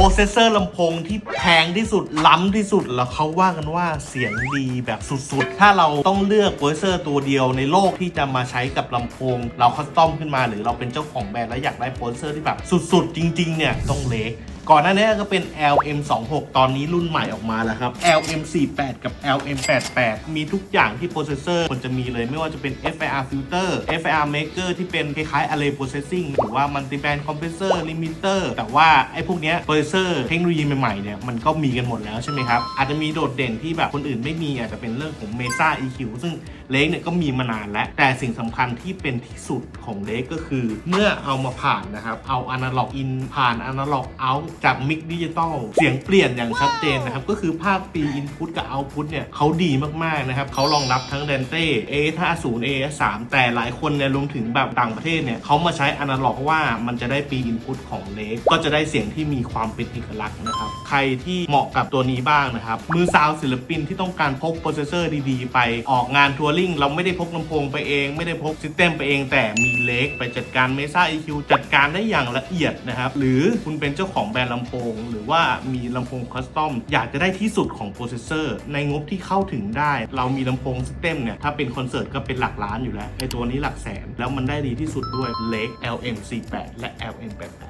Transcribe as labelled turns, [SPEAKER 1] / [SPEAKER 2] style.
[SPEAKER 1] รเซสเซอร์ลำโพงที่แพงที่สุดล้ำที่สุดแล้วเขาว่ากันว่าเสียงดีแบบสุดๆ ถ้าเราต้องเลือกโปรเซสเซอร์ตัวเดียวในโลกที่จะมาใช้กับลำโพง เราคัสตอมขึ้นมาหรือเราเป็นเจ้าของแบรนด์แล้วอยากได้โปรเซสเซอร์ที่แบบสุดๆ จริงๆเนี่ยต้องเล็ก ก่อนหน้านี้ก็เป็น LM26 ตอนนี้รุ่นใหม่ออกมาแล้วครับ LM48 กับ LM88 มีทุกอย่างที่โปรเซสเซอร์ควรจะมีเลยไม่ว่าจะเป็น FIR filter FIR maker ที่เป็นคล้ายๆ array processing หรือว่า multiband compressor limiter แต่ว่าไอ้พวกเนี้ยโปรเซสเซอร์เทคโนโลยีใหม่ๆเนี่ยมันก็มีกันหมดแล้วใช่ไหมครับ อาจจะมีโดดเด่นที่แบบคนอื่นไม่มีอาจจะเป็นเรื่องของ Mesa EQ ซึ่ง เลกเนี่ยก็มีมานานแล้ว แต่สิ่งสำคัญที่เป็นที่สุดของเลกก็คือ เมื่อเอามาผ่านนะครับ เอา Analog In ผ่าน Analog Out จาก Mix Digital เสียงเปลี่ยนอย่างชัดเจนนะครับ ก็คือภาค P Input กับ Output เนี่ยเขาดีมากๆนะครับเขารองรับทั้ง Dante A50 A3 แต่หลายคนเนี่ยรวมถึงแบบต่างประเทศเนี่ยเขามาใช้ Analog เพราะว่ามันจะได้ P Input ของเลกก็จะได้เสียงที่มีความเป็นเอกลักษณ์นะครับใครที่เหมาะกับตัวนี้บ้างนะครับมือซาวด์ศิลปินที่ต้องการพกโปรเซสเซอร์ดีๆ ไปออกงานทัวริงเราไม่ได้พกลำโพงไปเอง ไม่ได้พกซิสเต็มไปเอง แต่มีเล็กไปจัดการ Mesa EQ จัดการได้อย่างละเอียดนะครับ หรือคุณเป็นเจ้าของแบรนด์ลำโพง หรือว่ามีลำโพงคัสตอมอยากจะได้ที่สุดของโปรเซสเซอร์ ในงบที่เข้าถึงได้ เรามีลำโพงซิสเต็มเนี่ยถ้าเป็นคอนเสิร์ตก็เป็นหลักล้านอยู่แล้วไอตัวนี้หลักแสนแล้วมันได้ดีที่สุดด้วยเล็ก LM48 และ LM88